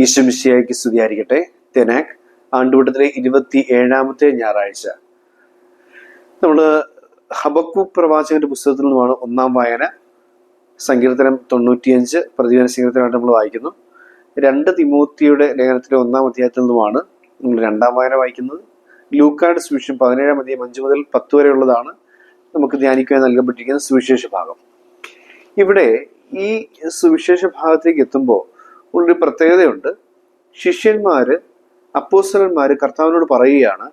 ഈശ്വമിശിയായിക്ക് സ്തുതിയായിരിക്കട്ടെ. തെനാക് ആണ്ടുവട്ടത്തിലെ ഇരുപത്തി ഏഴാമത്തെ ഞായറാഴ്ച. നമ്മൾ ഹബക്കു പ്രവാചകന്റെ പുസ്തകത്തിൽ നിന്നുമാണ് ഒന്നാം വായന. സങ്കീർത്തനം തൊണ്ണൂറ്റിയഞ്ച് പ്രതിദിന സങ്കീർത്തനമായിട്ട് നമ്മൾ വായിക്കുന്നു. രണ്ട് തിമൂർത്തിയുടെ ലേഖനത്തിലെ ഒന്നാം അധ്യായത്തിൽ നിന്നുമാണ് നമ്മൾ രണ്ടാം വായന വായിക്കുന്നത്. ലൂക്കാട് സുവിശേഷം പതിനേഴാം അധ്യായം അഞ്ച് മുതൽ പത്ത് വരെയുള്ളതാണ് നമുക്ക് ധ്യാനിക്കുവാൻ നൽകപ്പെട്ടിരിക്കുന്ന സുവിശേഷ ഭാഗം. ഇവിടെ ഈ സുവിശേഷ ഭാഗത്തേക്ക് എത്തുമ്പോൾ ഉള്ളൊരു പ്രത്യേകതയുണ്ട്. ശിഷ്യന്മാര് അപ്പോസ്തലന്മാര് കർത്താവിനോട് പറയുകയാണ്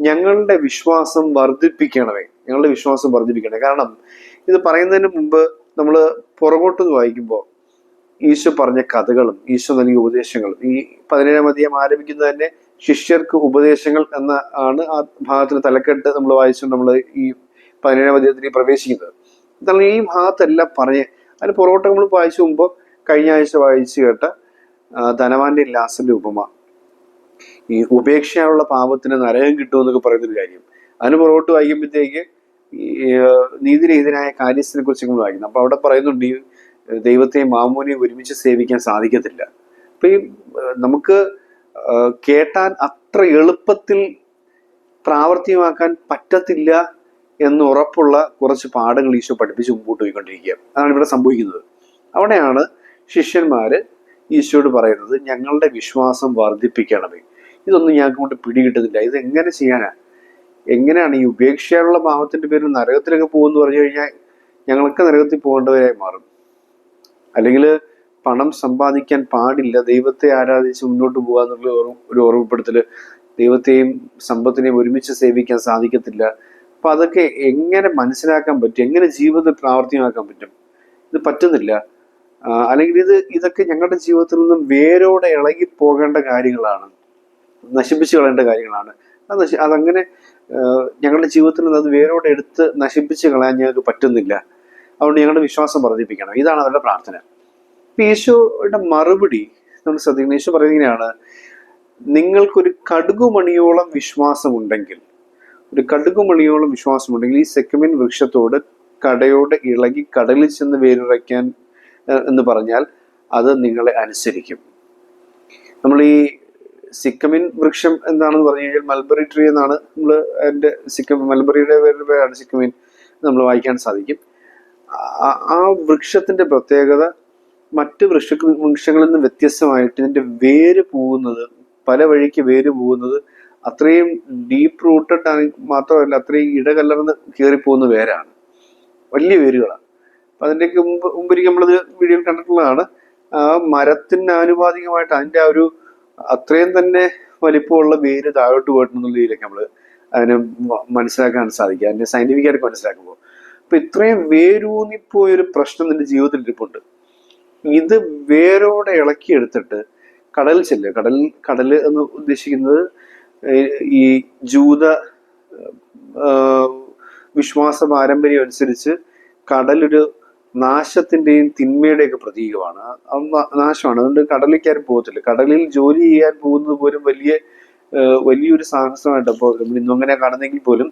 ഞങ്ങളുടെ വിശ്വാസം വർദ്ധിപ്പിക്കണമേ. ഞങ്ങളുടെ വിശ്വാസം വർദ്ധിപ്പിക്കണേ കാരണം ഇത് പറയുന്നതിന് മുമ്പ് നമ്മൾ പുറകോട്ട് വായിക്കുമ്പോൾ ഈശോ പറഞ്ഞ കഥകളും ഈശോ നൽകിയ ഉപദേശങ്ങളും ഈ പതിനേഴാം അധികം ആരംഭിക്കുന്നത് തന്നെ ശിഷ്യർക്ക് ഉപദേശങ്ങൾ എന്ന ആണ് ആ ഭാഗത്തിന് തലക്കെട്ട് നമ്മൾ വായിച്ചു നമ്മൾ ഈ പതിനേഴാം അധ്യായത്തിൽ പ്രവേശിക്കുന്നത്. എന്നാൽ ഈ ഭാഗത്തെല്ലാം പറഞ്ഞ് അതിന് പുറകോട്ട് നമ്മൾ വായിച്ചു മുമ്പ് കഴിഞ്ഞ ആഴ്ച വായിച്ചു കേട്ട ധനവാന്റെ ലാസന്റെ ഉപമ ഈ ഉപേക്ഷയുള്ള പാപത്തിന് നരകം കിട്ടുമെന്നൊക്കെ പറയുന്നൊരു കാര്യം. അതിന് പുറകോട്ട് വായിക്കുമ്പോഴത്തേക്ക് ഈ നീതിരഹിതനായ കാര്യസ്ഥനെ കുറിച്ച് നമ്മൾ വായിക്കുന്നു. അപ്പൊ അവിടെ പറയുന്നുണ്ട് ഈ ദൈവത്തെ മാമോനെയും ഒരുമിച്ച് സേവിക്കാൻ സാധിക്കത്തില്ല. അപ്പൊ ഈ നമുക്ക് കേട്ടാൻ അത്ര എളുപ്പത്തിൽ പ്രാവർത്തികമാക്കാൻ പറ്റത്തില്ല എന്ന് ഉറപ്പുള്ള കുറച്ച് പാഠങ്ങൾ ഈശോ പഠിപ്പിച്ച് മുമ്പോട്ട് പോയിക്കൊണ്ടിരിക്കുക അതാണ് ഇവിടെ സംഭവിക്കുന്നത്. അവിടെയാണ് ശിഷ്യന്മാര് ഈശോയോട് പറയുന്നത് ഞങ്ങളുടെ വിശ്വാസം വർദ്ധിപ്പിക്കണമേ. ഇതൊന്നും ഞങ്ങൾക്ക് കൊണ്ട് പിടികിട്ടുന്നില്ല. ഇത് എങ്ങനെ ചെയ്യാനാ? എങ്ങനെയാണ് ഈ ഉപേക്ഷയുള്ള ഭാവത്തിന്റെ പേരിൽ നരകത്തിലൊക്കെ പോകുമെന്ന് പറഞ്ഞു കഴിഞ്ഞാൽ ഞങ്ങൾക്ക് നരകത്തിൽ പോകേണ്ടവരായി മാറും. അല്ലെങ്കിൽ പണം സമ്പാദിക്കാൻ പാടില്ല. ദൈവത്തെ ആരാധിച്ച് മുന്നോട്ട് പോകുക എന്നുള്ള ഒരു- ഓർമ്മപ്പെടുത്തൽ ദൈവത്തെയും സമ്പത്തിനെയും ഒരുമിച്ച് സേവിക്കാൻ സാധിക്കത്തില്ല. അപ്പൊ അതൊക്കെ എങ്ങനെ മനസ്സിലാക്കാൻ പറ്റും? എങ്ങനെ ജീവിതത്തിൽ പ്രാവർത്തികമാക്കാൻ പറ്റും? ഇത് പറ്റുന്നില്ല. അല്ലെങ്കിൽ ഇത് ഇതൊക്കെ ഞങ്ങളുടെ ജീവിതത്തിൽ നിന്നും വേരോടെ ഇളകി പോകേണ്ട കാര്യങ്ങളാണ്. നശിപ്പിച്ചു കളയേണ്ട കാര്യങ്ങളാണ്. അത് നശി അതങ്ങനെ ഞങ്ങളുടെ ജീവിതത്തിൽ നിന്ന് അത് വേരോടെ എടുത്ത് നശിപ്പിച്ച് കളയാൻ ഞങ്ങൾക്ക് പറ്റുന്നില്ല. അതുകൊണ്ട് ഞങ്ങളുടെ വിശ്വാസം വർദ്ധിപ്പിക്കണം. ഇതാണ് അവരുടെ പ്രാർത്ഥന. ഇപ്പം യേശുവിന്റെ മറുപടി നമ്മൾ ശ്രദ്ധിക്കുന്നത് യേശു പറയുന്നത് ഇങ്ങനെയാണ് നിങ്ങൾക്കൊരു കടുകുമണിയോളം വിശ്വാസമുണ്ടെങ്കിൽ ഒരു കടുകുമണിയോളം വിശ്വാസമുണ്ടെങ്കിൽ ഈ സെക്കമിൻ വൃക്ഷത്തോട് കടയോടെ ഇളകി കടലിൽ ചെന്ന് വേരുറയ്ക്കാൻ എന്ന് പറഞ്ഞാൽ അത് നിങ്ങളെ അനുസരിക്കും. നമ്മൾ ഈ സിക്കമിൻ വൃക്ഷം എന്താണെന്ന് പറഞ്ഞു കഴിഞ്ഞാൽ മൽബറി ട്രീ എന്നാണ് നമ്മൾ എന്റെ സിക്കം മൽബറിയുടെ പേരാണ് സിക്കമിൻ നമ്മൾ വായിക്കാൻ സാധിക്കും. ആ- വൃക്ഷത്തിന്റെ പ്രത്യേകത മറ്റ് വൃക്ഷ വൃക്ഷങ്ങളിൽ നിന്ന് വ്യത്യസ്തമായിട്ട് ഇതിന്റെ വേര് പോകുന്നത് പല വഴിക്ക് വേര് പോകുന്നത് അത്രയും ഡീപ്പ് റൂട്ടഡ് മാത്രമല്ല അത്രയും ഇടകലർന്ന് കയറിപ്പോകുന്ന വേരാണ്. വലിയ വേരുകളാണ്. അപ്പൊ അതിന്റെയൊക്കെ മുമ്പ് മുമ്പൊരിക്കൽ നമ്മളത് വീഡിയോയിൽ കണ്ടിട്ടുള്ളതാണ്. ആ മരത്തിന് ആനുപാതികമായിട്ട് അതിന്റെ ആ ഒരു അത്രയും തന്നെ വലിപ്പമുള്ള വേര് താഴോട്ട് പോയിട്ടുണ്ടെന്നുള്ള രീതിയിലൊക്കെ നമ്മൾ അതിനെ മനസ്സിലാക്കാൻ സാധിക്കുക അതിനെ ആയിട്ട് മനസ്സിലാക്കുമ്പോൾ അപ്പൊ ഇത്രയും വേരൂന്നിപ്പോയൊരു പ്രശ്നം നിന്റെ ജീവിതത്തിൽ ഇരിപ്പുണ്ട്. ഇത് വേരോടെ ഇളക്കിയെടുത്തിട്ട് കടൽ ചെല്ലുക കടൽ കടൽ എന്ന് ഉദ്ദേശിക്കുന്നത് ഈ ജൂത വിശ്വാസ പാരമ്പര്യം അനുസരിച്ച് കടലൊരു നാശത്തിന്റെയും തിന്മയുടെയൊക്കെ പ്രതീകമാണ്. നാശമാണ്. അതുകൊണ്ട് കടലിലേക്ക് ആരും പോകത്തില്ല. കടലിൽ ജോലി ചെയ്യാൻ പോകുന്നത് പോലും വലിയ വലിയൊരു സാഹസമായിട്ട് അപ്പോൾ നമ്മൾ ഇന്നും അങ്ങനെ കാണുന്നെങ്കിൽ പോലും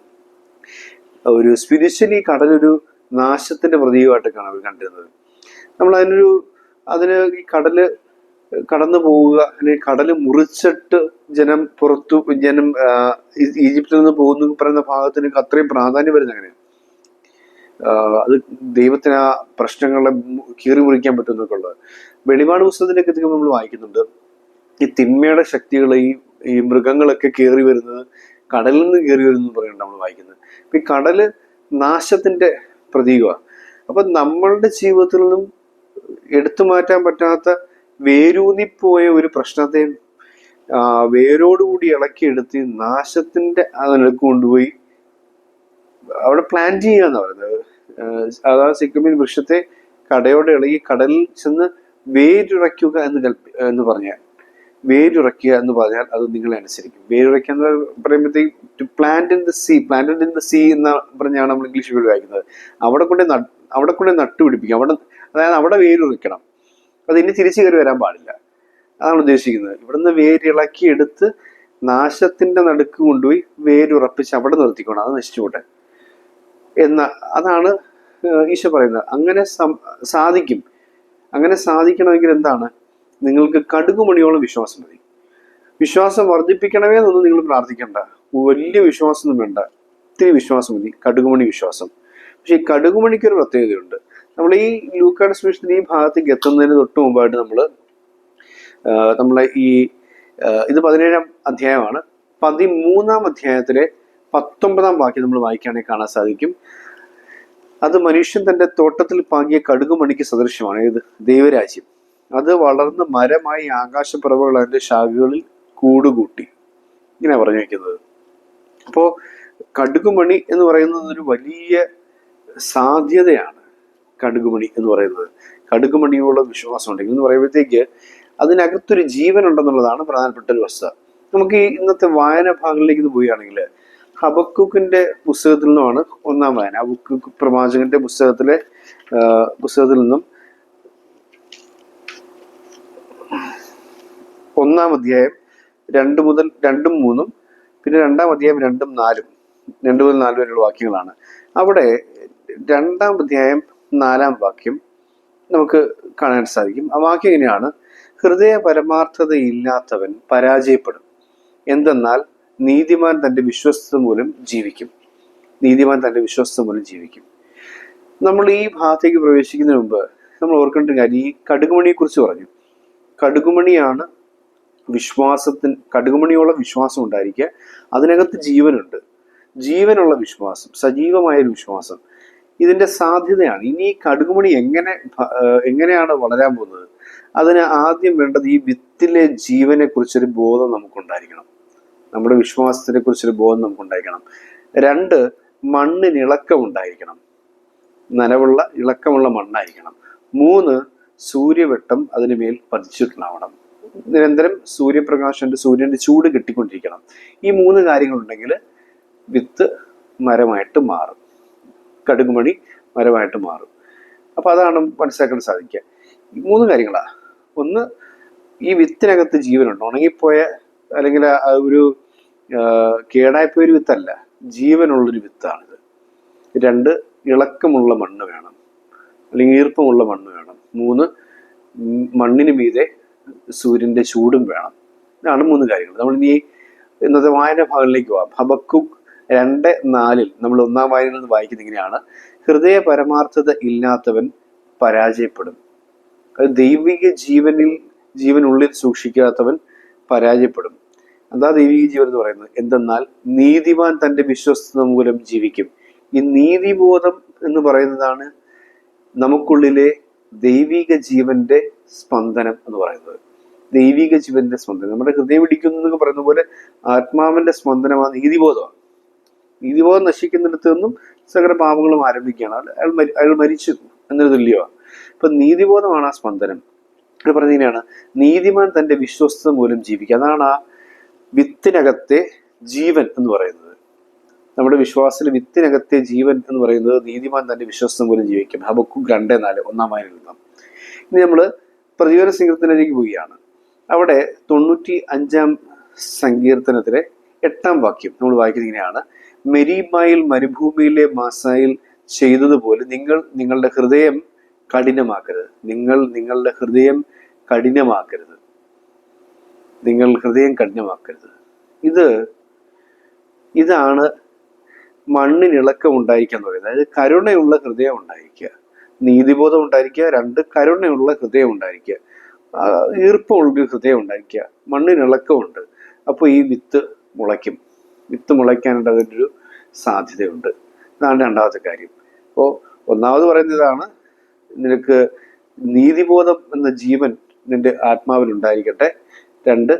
ഒരു സ്പിരിച്വലി കടലൊരു നാശത്തിന്റെ പ്രതീകമായിട്ടൊക്കെയാണ് അവർ കണ്ടിരുന്നത്. നമ്മൾ അതിനൊരു അതിന് ഈ കടൽ കടന്നു പോവുക അല്ലെങ്കിൽ കടൽ മുറിച്ചിട്ട് ജനം പുറത്തു ജനം ഈജിപ്തിൽ നിന്ന് പോകുന്നു പറയുന്ന ഭാഗത്തിന് അത്രയും പ്രാധാന്യം വരുന്നത് അങ്ങനെയാണ് അത് ദൈവത്തിന് ആ പ്രശ്നങ്ങളെ കീറി മുറിക്കാൻ പറ്റും ഉള്ളത്. വെളിപാട് പുസ്തകത്തിലേക്ക് എത്തിക്കുമ്പോൾ നമ്മൾ വായിക്കുന്നുണ്ട്. ഈ തിന്മയുടെ ശക്തികൾ ഈ ഈ മൃഗങ്ങളൊക്കെ കയറി വരുന്നത് കടലിൽ നിന്ന് കയറി വരുന്നു പറയുന്നുണ്ട് നമ്മൾ വായിക്കുന്നത്. അപ്പൊ ഈ കടൽ നാശത്തിന്റെ പ്രതീകമാണ് അപ്പൊ നമ്മളുടെ ജീവിതത്തിൽ നിന്നും എടുത്തു മാറ്റാൻ പറ്റാത്ത വേരൂന്നിപ്പോയ ഒരു പ്രശ്നത്തെ വേരോടുകൂടി ഇളക്കിയെടുത്ത് നാശത്തിന്റെ അതിലേക്ക് കൊണ്ടുപോയി അവിടെ പ്ലാൻ ചെയ്യുക പറയുന്നത്. അതായത് സിക്കിമിൻ വൃക്ഷത്തെ കടയോടെ ഇളകി കടലിൽ ചെന്ന് വേരുറയ്ക്കുക എന്ന് കൽപ്പി എന്ന് പറഞ്ഞാൽ. വേരുറയ്ക്കുക എന്ന് പറഞ്ഞാൽ അത് നിങ്ങളെ അനുസരിക്കും. വേരുറയ്ക്കുക എന്ന് പറയുമ്പോഴത്തേക്ക് to plant in the sea plant in the sea എന്ന് പറഞ്ഞാണ് നമ്മൾ ഇംഗ്ലീഷ് ഉപയോഗിക്കുന്നത് അവിടെ കൊണ്ട് അവിടെ കൊണ്ട് നട്ടുപിടിപ്പിക്കുക. അവിടെ അതായത് അവിടെ വേരുറയ്ക്കണം. അത് ഇനി തിരിച്ചു കയറി വരാൻ പാടില്ല. അതാണ് ഉദ്ദേശിക്കുന്നത്. ഇവിടുന്ന് വേരിളക്കി എടുത്ത് നാശത്തിന്റെ നടുക്ക് കൊണ്ടുപോയി വേരുറപ്പിച്ച് അവിടെ നിർത്തിക്കോണം. അത് നശിച്ചുകൂട്ടെ എന്ന അതാണ് ഈശോ പറയുന്നത്. അങ്ങനെ സാധിക്കും. അങ്ങനെ സാധിക്കണമെങ്കിൽ എന്താണ്? നിങ്ങൾക്ക് കടുകുമണിയോളം വിശ്വാസം മതി. വിശ്വാസം വർദ്ധിപ്പിക്കണമേ എന്നൊന്നും നിങ്ങൾ പ്രാർത്ഥിക്കേണ്ട. വലിയ വിശ്വാസമൊന്നും വേണ്ട. ഇത്തിരി വിശ്വാസം മതി. കടുകുമണി വിശ്വാസം. പക്ഷെ ഈ കടുകുമണിക്ക് ഒരു പ്രത്യേകതയുണ്ട്. നമ്മൾ ഈ ലൂക്കാഡ് സ്പെഷ്യൽ ഈ ഭാഗത്തേക്ക് എത്തുന്നതിന് തൊട്ട് മുമ്പായിട്ട് നമ്മൾ നമ്മളെ ഈ ഇത് പതിനേഴാം അധ്യായമാണ്. പതിമൂന്നാം അധ്യായത്തിലെ പത്തൊമ്പതാം വാക്യം നമ്മൾ വായിക്കുകയാണെങ്കിൽ കാണാൻ സാധിക്കും. അത് മനുഷ്യൻ തന്റെ തോട്ടത്തിൽ പാകിയ കടുകുമണിക്ക് സദൃശ്യമാണ്. ഏത്? ദൈവരാജ്യം. അത് വളർന്ന് മരമായി ആകാശപ്പുറവുകൾ അതിന്റെ ശാഖകളിൽ കൂടുകൂട്ടി. ഇങ്ങനെ പറഞ്ഞു വയ്ക്കുന്നത് അപ്പോൾ കടുകുമണി എന്ന് പറയുന്നത് ഒരു വലിയ സാധ്യതയാണ്. കടുകുമണി എന്ന് പറയുന്നത്. കടുകുമണിയോട് വിശ്വാസം ഉണ്ടെങ്കിൽ എന്ന് പറയുമ്പോഴത്തേക്ക് അതിനകത്തൊരു ജീവൻ ഉണ്ടെന്നുള്ളതാണ് പ്രധാനപ്പെട്ട ഒരു വസ്തുത. നമുക്ക് ഈ ഇന്നത്തെ വായന ഭാഗങ്ങളിലേക്ക് ഇത് പോവുകയാണെങ്കിൽ ഹബക്കുക്കിന്റെ പുസ്തകത്തിൽ നിന്നുമാണ് ഒന്നാം വായന. ഹബക്കുക്ക് പ്രവാചകന്റെ പുസ്തകത്തിലെ പുസ്തകത്തിൽ നിന്നും ഒന്നാം അധ്യായം രണ്ട് മുതൽ രണ്ടും മൂന്നും പിന്നെ രണ്ടാം അധ്യായം രണ്ടും നാലും രണ്ട് മുതൽ നാല് വരെയുള്ള വാക്യങ്ങളാണ്. അവിടെ രണ്ടാം അധ്യായം നാലാം വാക്യം നമുക്ക് കാണാൻ സാധിക്കും. ആ വാക്യം എങ്ങനെയാണ് ഹൃദയ പരമാർത്ഥതയില്ലാത്തവൻ പരാജയപ്പെടും. എന്തെന്നാൽ നീതിമാൻ തന്റെ വിശ്വസ്തത മൂലം ജീവിക്കും. നീതിമാൻ തന്റെ വിശ്വസ്തത മൂലം ജീവിക്കും. നമ്മൾ ഈ ഭാഗത്തേക്ക് പ്രവേശിക്കുന്നതിന് മുമ്പ് നമ്മൾ ഓർക്കേണ്ട കാര്യം ഈ കടുകുമണിയെ കുറിച്ച് പറഞ്ഞു. കടുകുമണിയാണ് വിശ്വാസത്തിന് കടുകുമണിയോളം വിശ്വാസം ഉണ്ടായിരിക്കുക. അതിനകത്ത് ജീവനുണ്ട്. ജീവനുള്ള വിശ്വാസം സജീവമായ ഒരു വിശ്വാസം. ഇതിന്റെ സാധ്യതയാണ്. ഇനി ഈ കടുകുമണി എങ്ങനെ എങ്ങനെയാണ് വളരാൻ പോകുന്നത്? അതിന് ആദ്യം വേണ്ടത് ഈ വിത്തിലെ ജീവനെ കുറിച്ചൊരു ബോധം നമുക്കുണ്ടായിരിക്കണം. നമ്മുടെ വിശ്വാസത്തിനെ കുറിച്ചൊരു ബോധം നമുക്ക് ഉണ്ടായിരിക്കണം രണ്ട് മണ്ണിന് ഇളക്കം ഉണ്ടായിരിക്കണം നനവുള്ള ഇളക്കമുള്ള മണ്ണായിരിക്കണം. മൂന്ന് സൂര്യവെട്ടം അതിന് മേൽ പതിച്ചിട്ടുണ്ടാവണം. നിരന്തരം സൂര്യപ്രകാശന്റെ സൂര്യന്റെ ചൂട് കിട്ടിക്കൊണ്ടിരിക്കണം. ഈ മൂന്ന് കാര്യങ്ങളുണ്ടെങ്കിൽ വിത്ത് മരമായിട്ട് മാറും. കടുകുമണി മരമായിട്ട് മാറും. അപ്പൊ അതാണ് മനസ്സിലാക്കാൻ സാധിക്കുക. ഈ മൂന്ന് കാര്യങ്ങളാ. ഒന്ന് ഈ വിത്തിനകത്ത് ജീവനുണ്ട്. ഉണങ്ങിപ്പോയ അല്ലെങ്കിൽ ഒരു ആ, കേടായിപ്പോയ ഒരു വിത്തല്ല. ജീവനുള്ളൊരു വിത്താണിത്. രണ്ട് ഇളക്കമുള്ള മണ്ണ് വേണം. അല്ലെങ്കിൽ ഈർപ്പമുള്ള മണ്ണ് വേണം. മൂന്ന് മണ്ണിന് മീതെ സൂര്യന്റെ ചൂടും വേണം. ഇതാണ് മൂന്ന് കാര്യങ്ങൾ. നമ്മൾ ഇനി ഇന്നത്തെ വായന ഭാഗങ്ങളിലേക്ക് പോവാം. ഹബക്കുക്ക് രണ്ട് നാലിൽ നമ്മൾ ഒന്നാം വായനയിൽ നിന്ന് വായിക്കുന്ന ഇങ്ങനെയാണ്. ഹൃദയ പരമാർത്ഥത ഇല്ലാത്തവൻ പരാജയപ്പെടും. അത് ദൈവിക ജീവനിൽ ജീവനുള്ളിൽ സൂക്ഷിക്കാത്തവൻ പരാജയപ്പെടും. എന്താ ദൈവിക ജീവൻ എന്ന് പറയുന്നത്. എന്തെന്നാൽ നീതിമാൻ തന്റെ വിശ്വസ്തത മൂലം ജീവിക്കും. ഈ നീതിബോധം എന്ന് പറയുന്നതാണ് നമുക്കുള്ളിലെ ദൈവിക ജീവന്റെ സ്പന്ദനം എന്ന് പറയുന്നത്. ദൈവിക ജീവന്റെ സ്പന്ദനം. നമ്മുടെ ഹൃദയം ഇടിക്കുന്നു എന്നൊക്കെ പറയുന്ന പോലെ ആത്മാവിന്റെ സ്പന്ദനമാണ് നീതിബോധമാണ്. നീതിബോധം നശിക്കുന്നിടത്തു നിന്നും സകല പാപങ്ങളും ആരംഭിക്കുകയാണ്. അയാൾ- അയാൾ മരി- അയാൾ മരിച്ചു എന്നൊരു തുല്യമാണ്. ഇപ്പൊ നീതിബോധമാണ് ആ സ്പന്ദനം. ഇവിടെ നീതിമാൻ തന്റെ വിശ്വസ്ത മൂലം ജീവിക്കുക. അതാണ് ആ വിത്തിനകത്തെ ജീവൻ എന്ന് പറയുന്നത്. നമ്മുടെ വിശ്വാസത്തിൽ വിത്തിനകത്തെ ജീവൻ എന്ന് പറയുന്നത് നീതിമാൻ തന്നെ വിശ്വാസം പോലും ജീവിക്കും. ഹബക്കു രണ്ടേ നാല് ഒന്നാം നിന്നും ഇനി നമ്മൾ പ്രതിവര സങ്കീർത്തനത്തിലേക്ക് പോവുകയാണ്. അവിടെ തൊണ്ണൂറ്റി അഞ്ചാം സങ്കീർത്തനത്തിലെ എട്ടാം വാക്യം നമ്മൾ വായിക്കുന്നത് ഇങ്ങനെയാണ്. മെരീമായിൽ മരുഭൂമിയിലെ മാസായിൽ ചെയ്തതുപോലെ നിങ്ങൾ നിങ്ങളുടെ ഹൃദയം കഠിനമാക്കരുത്. നിങ്ങൾ നിങ്ങളുടെ ഹൃദയം കഠിനമാക്കരുത്. നിങ്ങൾ ഹൃദയം കഠിനമാക്കരുത്. ഇത് ഇതാണ് മണ്ണിനിളക്കം ഉണ്ടായിരിക്കുക എന്ന് പറയുന്നത്. അതായത് കരുണയുള്ള ഹൃദയം ഉണ്ടായിരിക്കുക. നീതിബോധം ഉണ്ടായിരിക്കുക. രണ്ട് കരുണയുള്ള ഹൃദയം ഉണ്ടായിരിക്കുക. ഈർപ്പമുള്ള ഹൃദയം ഉണ്ടായിരിക്കുക. മണ്ണിനിളക്കമുണ്ട് അപ്പോൾ ഈ വിത്ത് മുളയ്ക്കും. വിത്ത് മുളയ്ക്കാനായിട്ട് അതിന്റെ ഒരു സാധ്യതയുണ്ട്. ഇതാണ് രണ്ടാമത്തെ കാര്യം. അപ്പോൾ ഒന്നാമത് പറയുന്നത് ഇതാണ് നിനക്ക് നീതിബോധം എന്ന ജീവൻ നിന്റെ ആത്മാവിൽ ഉണ്ടായിരിക്കട്ടെ. രണ്ട്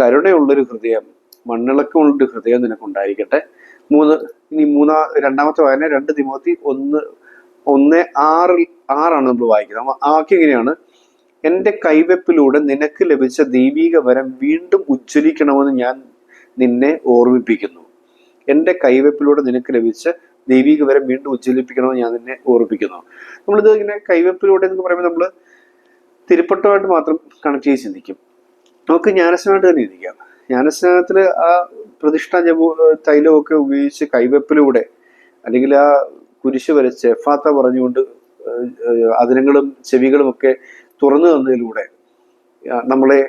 കരുണയുള്ളൊരു ഹൃദയം മണ്ണിളക്കമുള്ളൊരു ഹൃദയം നിനക്കുണ്ടായിരിക്കട്ടെ. മൂന്ന് ഇനി മൂന്നാ രണ്ടാമത്തെ വായന രണ്ട് തിമോത്തി ഒന്ന് ഒന്ന് ആറിൽ ആറാണ് നമ്മൾ വായിക്കുന്നത്. അപ്പൊ ആ വാക്യം എങ്ങനെയാണ് എന്റെ കൈവെപ്പിലൂടെ നിനക്ക് ലഭിച്ച ദൈവീക വരം വീണ്ടും ഉജ്ജ്വലിക്കണമെന്ന് ഞാൻ നിന്നെ ഓർമ്മിപ്പിക്കുന്നു. എന്റെ കൈവെപ്പിലൂടെ നിനക്ക് ലഭിച്ച ദൈവീക വരം വീണ്ടും ഉജ്ജ്വലിപ്പിക്കണമെന്ന് ഞാൻ നിന്നെ ഓർമ്മിപ്പിക്കുന്നു. നമ്മളിത് ഇങ്ങനെ കൈവെപ്പിലൂടെ എന്ന് പറയുമ്പോൾ നമ്മൾ തിരുപ്പട്ടമായിട്ട് മാത്രം കണക്ട് ചെയ്ത് ചിന്തിക്കും. നമുക്ക് ജ്ഞാനസ്നാനമായിട്ട് തന്നെ ഇരിക്കാം. ജ്ഞാനസ്നാനത്തിൽ ആ പ്രതിഷ്ഠ ജപ തൈലമൊക്കെ ഉപയോഗിച്ച് കൈവെപ്പിലൂടെ അല്ലെങ്കിൽ ആ കുരിശ് വരച്ച് എഫാത്ത പറഞ്ഞുകൊണ്ട് അതിരങ്ങളും ചെവികളും ഒക്കെ തുറന്നു തന്നതിലൂടെ നമ്മളെ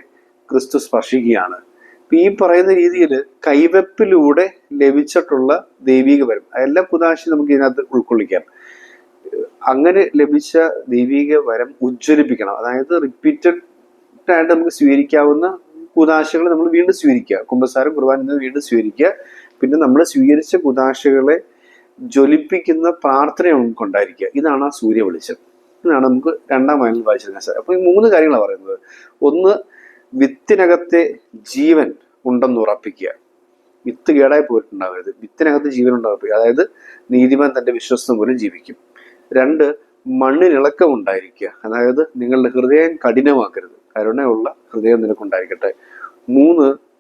ക്രിസ്തു സ്പർശിക്കുകയാണ്. ഈ പറയുന്ന രീതിയിൽ കൈവെപ്പിലൂടെ ലഭിച്ചിട്ടുള്ള ദൈവിക വരം എല്ലാ കുതാശി നമുക്ക് ഇതിനകത്ത് ഉൾക്കൊള്ളിക്കാം. അങ്ങനെ ലഭിച്ച ദൈവിക വരം ഉജ്ജ്വലിപ്പിക്കണം. അതായത് റിപ്പീറ്റഡ് ആയിട്ട് നമുക്ക് സ്വീകരിക്കാവുന്ന കുതാശകൾ നമ്മൾ വീണ്ടും സ്വീകരിക്കുക. കുമ്പസാരം കുർബാന എന്നിവ വീണ്ടും സ്വീകരിക്കുക. പിന്നെ നമ്മൾ സ്വീകരിച്ച കുതാശകളെ ജ്വലിപ്പിക്കുന്ന പ്രാർത്ഥന നമുക്കുണ്ടായിരിക്കുക ഇതാണ് ആ സൂര്യ വെളിച്ചം. ഇതാണ് നമുക്ക് രണ്ടാം വായനയിൽ വായിച്ചിരുന്ന സാർ. അപ്പൊ ഈ മൂന്ന് കാര്യങ്ങളാണ് പറയുന്നത്. ഒന്ന് വിത്തിനകത്തെ ജീവൻ ഉണ്ടെന്ന് ഉറപ്പിക്കുക. വിത്ത് കേടായി പോയിട്ടുണ്ടാവരുത്. വിത്തിനകത്ത് ജീവൻ ഉണ്ടാവുക അതായത് നീതിമാൻ തന്റെ വിശ്വസ്തം മൂലം ജീവിക്കും. രണ്ട് മണ്ണിനിളക്കം ഉണ്ടായിരിക്കുക. അതായത് നിങ്ങളുടെ ഹൃദയം കഠിനമാക്കരുത്. കരുണയുള്ള ഹൃദയം നിനക്കുണ്ടായിരിക്കട്ടെ. മൂന്ന്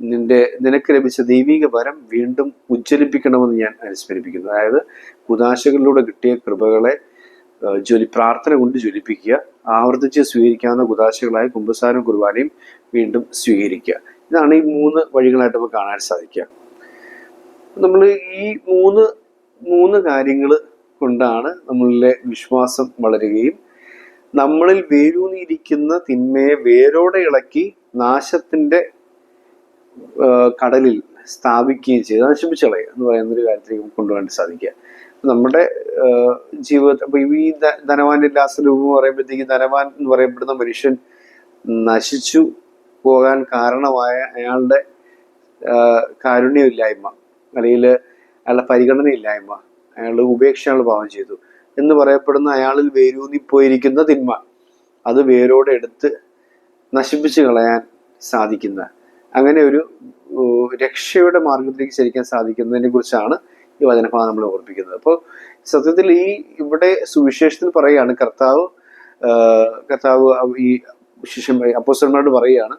നിന്റെ നിനക്ക് ലഭിച്ച ദൈവിക വരം വീണ്ടും ഉജ്ജ്വലിപ്പിക്കണമെന്ന് ഞാൻ അനുസ്മരിപ്പിക്കുന്നു. അതായത് കുതാശകളിലൂടെ കിട്ടിയ കൃപകളെ ജ്വലി പ്രാർത്ഥന കൊണ്ട് ജ്വലിപ്പിക്കുക ആവർത്തിച്ച് സ്വീകരിക്കാവുന്ന കുതാശകളായ കുമ്പസാരം കുർബാനയും വീണ്ടും സ്വീകരിക്കുക. ഇതാണ് ഈ മൂന്ന് വഴികളായിട്ട് നമുക്ക് കാണാൻ സാധിക്കുക. നമ്മൾ ഈ മൂന്ന് മൂന്ന് കാര്യങ്ങൾ കൊണ്ടാണ് നമ്മളിലെ വിശ്വാസം വളരുകയും നമ്മളിൽ വേരൂന്നിയിരിക്കുന്ന തിന്മയെ വേരോടെ ഇളക്കി നാശത്തിന്റെ കടലിൽ സ്ഥാപിക്കുകയും ചെയ്ത്. നശിപ്പിച്ച് എന്ന് പറയുന്ന ഒരു കാര്യത്തിലേക്ക് കൊണ്ടുപോകാൻ സാധിക്കുക. നമ്മുടെ ജീവിതത്തിൽ അപ്പൊ ഈ ധനവാന്റെ ലാസരൂപം എന്ന് പറയുമ്പോഴത്തേക്ക് ധനവാൻ എന്ന് പറയപ്പെടുന്ന മനുഷ്യൻ നശിച്ചു പോകാൻ കാരണമായ അയാളുടെ കാരുണ്യമില്ലായ്മ അല്ലെങ്കിൽ അയാളുടെ പരിഗണനയില്ലായ്മ അയാളുടെ ഉപേക്ഷ അയാൾ പാവം ചെയ്തു. എന്ന് പറയപ്പെടുന്ന അയാളിൽ വേരൂന്നിപ്പോയിരിക്കുന്ന തിന്മ. അത് വേരോടെ എടുത്ത് നശിപ്പിച്ചു കളയാൻ സാധിക്കുന്ന അങ്ങനെ ഒരു രക്ഷയുടെ മാർഗത്തിലേക്ക് ചരിക്കാൻ സാധിക്കുന്നതിനെ കുറിച്ചാണ് ഈ വചനഭാഗം നമ്മൾ ഓർപ്പിക്കുന്നത്. അപ്പോൾ സത്യത്തിൽ ഈ ഇവിടെ സുവിശേഷത്തിൽ പറയുകയാണ് കർത്താവ് കർത്താവ് ഈ ശിഷ്യൻ അപ്പോസ്റ്റന്മാരോട് പറയുകയാണ്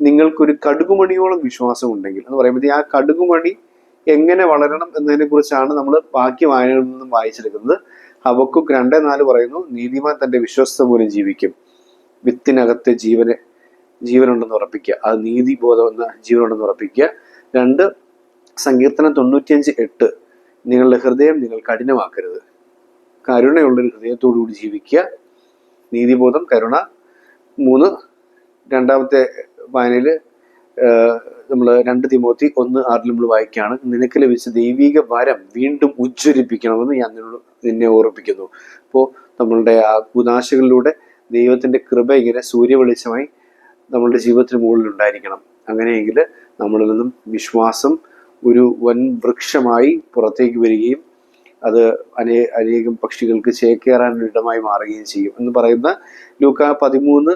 നിങ്ങൾക്കൊരു കടുകുമണിയോളം വിശ്വാസം ഉണ്ടെങ്കിൽ എന്ന് പറയുമ്പോൾ ആ കടുകുമണി എങ്ങനെ വളരണം എന്നതിനെ കുറിച്ചാണ് നമ്മൾ ബാക്കി വായനകളിൽ നിന്നും വായിച്ചെടുക്കുന്നത്. ഹബക്കുക്ക് രണ്ടേ നാല് പറയുന്നു നീതിമാൻ തന്റെ വിശ്വസ്ത മൂലം ജീവിക്കും. വിത്തിനകത്തെ ജീവനെ ജീവനുണ്ടെന്ന് ഉറപ്പിക്കുക. അത് നീതിബോധം എന്ന ജീവനുണ്ടെന്ന് ഉറപ്പിക്കുക. രണ്ട് സങ്കീർത്തനം തൊണ്ണൂറ്റിയഞ്ച് എട്ട്. നിങ്ങളുടെ ഹൃദയം നിങ്ങൾ കഠിനമാക്കരുത്. കരുണയുള്ളൊരു ഹൃദയത്തോടുകൂടി ജീവിക്കുക. നീതിബോധം കരുണ. മൂന്ന് രണ്ടാമത്തെ വായനയിൽ നമ്മൾ രണ്ട് തിമോത്തി ഒന്ന് ആറിൽ നമ്മൾ വായിക്കുകയാണ്. നിനക്ക് ലഭിച്ച ദൈവിക വരം വീണ്ടും ഉജ്ജ്വലിപ്പിക്കണമെന്ന് ഞാൻ നിന്നോട് നിന്നെ ഓർപ്പിക്കുന്നു. അപ്പോൾ നമ്മളുടെ ആ കുനാശകളിലൂടെ ദൈവത്തിന്റെ കൃപ ഇങ്ങനെ സൂര്യവെളിച്ചമായി നമ്മളുടെ ജീവിതത്തിന് മുകളിൽ ഉണ്ടായിരിക്കണം. അങ്ങനെയെങ്കിൽ നമ്മളിൽ നിന്നും വിശ്വാസം ഒരു വൻ വൃക്ഷമായി പുറത്തേക്ക് വരികയും അത് അനേ അനേകം പക്ഷികൾക്ക് ചേക്കേറാൻ ഇടമായി മാറുകയും ചെയ്യും എന്ന് പറയുന്ന ലൂക്ക പതിമൂന്ന്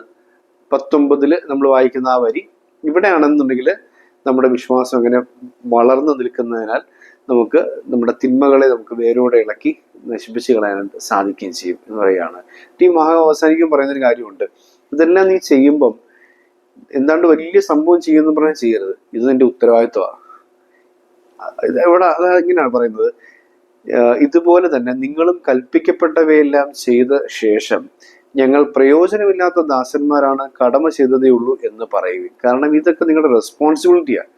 പത്തൊമ്പതിൽ നമ്മൾ വായിക്കുന്ന ആ വരി ഇവിടെയാണെന്നുണ്ടെങ്കിൽ നമ്മുടെ വിശ്വാസം അങ്ങനെ വളർന്നു നിൽക്കുന്നതിനാൽ നമുക്ക് നമ്മുടെ തിന്മകളെ നമുക്ക് വേരോടെ ഇളക്കി നശിപ്പിച്ച് കളയാനായിട്ട് സാധിക്കുകയും ചെയ്യും എന്ന് പറയുകയാണ്. ഈ മഹാ അവസാനിക്കും പറയുന്നൊരു കാര്യമുണ്ട്. ഇതെല്ലാം നീ ചെയ്യുമ്പം എന്താണ്ട് വലിയ സംഭവം ചെയ്യുന്നു പറഞ്ഞാൽ ചെയ്യരുത്. ഇത് നിന്റെ ഉത്തരവാദിത്വമാണ്. ഇത് അത് ഇങ്ങനെയാണ് പറയുന്നത്? ഇതുപോലെ തന്നെ നിങ്ങളും കൽപ്പിക്കപ്പെട്ടവയെല്ലാം ചെയ്ത ശേഷം ഞങ്ങൾ പ്രയോജനമില്ലാത്ത ദാസന്മാരാണ് കടമ ചെയ്തതേ ഉള്ളൂ എന്ന് പറയുക കാരണം ഇതൊക്കെ നിങ്ങളുടെ റെസ്പോൺസിബിലിറ്റിയാണ്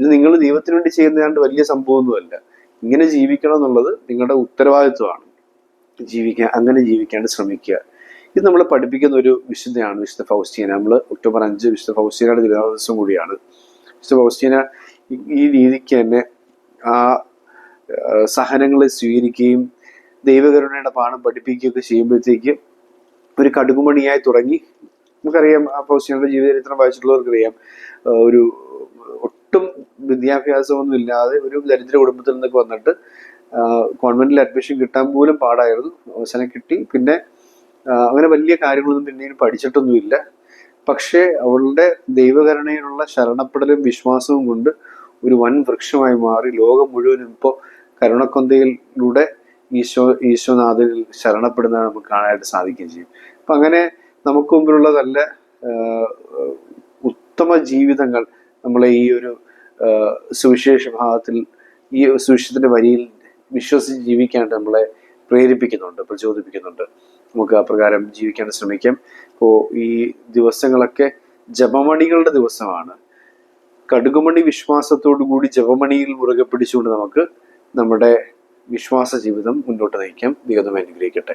ഇത് നിങ്ങൾ ദൈവത്തിന് വേണ്ടി ചെയ്യുന്നതാണ്ട് വലിയ സംഭവമൊന്നുമല്ല. ഇങ്ങനെ ജീവിക്കണം എന്നുള്ളത് നിങ്ങളുടെ ഉത്തരവാദിത്വമാണ്. ജീവിക്കാൻ അങ്ങനെ ജീവിക്കാണ്ട് ശ്രമിക്കുക. ഇത് നമ്മൾ പഠിപ്പിക്കുന്ന ഒരു വിശുദ്ധയാണ് വിശുദ്ധ ഫൗസ്റ്റീന. നമ്മൾ ഒക്ടോബർ അഞ്ച് വിശുദ്ധ ഫൗസ്റ്റീനയുടെ ദിനാദിവസം കൂടിയാണ്. വിശുദ്ധ ഫൗസ്റ്റീന ഈ- രീതിക്ക് തന്നെ ആ, സഹനങ്ങളെ സ്വീകരിക്കുകയും ദൈവകരുണയുടെ പാഠം പഠിപ്പിക്കുകയൊക്കെ ചെയ്യുമ്പോഴത്തേക്ക് ഒരു കടുകുമണിയായി തുടങ്ങി. നമുക്കറിയാം ജീവിത ജീവചരിത്രം വായിച്ചിട്ടുള്ളവർക്കറിയാം ഒരു ഒട്ടും വിദ്യാഭ്യാസമൊന്നും ഇല്ലാതെ ഒരു ദരിദ്ര കുടുംബത്തിൽ നിന്നൊക്കെ വന്നിട്ട് കോൺവെന്റിൽ അഡ്മിഷൻ കിട്ടാൻ പോലും പാടായിരുന്നു. അവസാനം കിട്ടി. പിന്നെ അങ്ങനെ വലിയ കാര്യങ്ങളൊന്നും പിന്നീട് പഠിച്ചിട്ടൊന്നുമില്ല. പക്ഷേ അവളുടെ ദൈവകരണയിലുള്ള ശരണപ്പെടലും വിശ്വാസവും കൊണ്ട് ഒരു വൻ വൃക്ഷമായി മാറി. ലോകം മുഴുവനും ഇപ്പോൾ കരുണക്കൊന്തയിലൂടെ ഈശോ ഈശോനാഥിൽ ശരണപ്പെടുന്നത് നമുക്ക് കാണാനായിട്ട് സാധിക്കുകയും ചെയ്യും. അപ്പം അങ്ങനെ നമുക്ക് മുമ്പിലുള്ള നല്ല ഉത്തമ ജീവിതങ്ങൾ നമ്മളെ ഈ ഒരു സുവിശേഷ ഭാഗത്തിൽ ഈ സുവിശേഷത്തിന്റെ വരിയിൽ വിശ്വസിച്ച് ജീവിക്കാനായിട്ട് നമ്മളെ പ്രേരിപ്പിക്കുന്നുണ്ട് പ്രചോദിപ്പിക്കുന്നുണ്ട്. നമുക്ക് അപ്രകാരം ജീവിക്കാൻ ശ്രമിക്കാം. ഇപ്പോൾ ഈ ദിവസങ്ങളൊക്കെ ജപമണികളുടെ ദിവസമാണ്. കടുകുമണി വിശ്വാസത്തോടു കൂടി ജപമണിയിൽ മുറുകെ പിടിച്ചുകൊണ്ട് നമുക്ക് നമ്മുടെ വിശ്വാസ ജീവിതം മുന്നോട്ട് നയിക്കാം ദൈവം അനുഗ്രഹിക്കട്ടെ.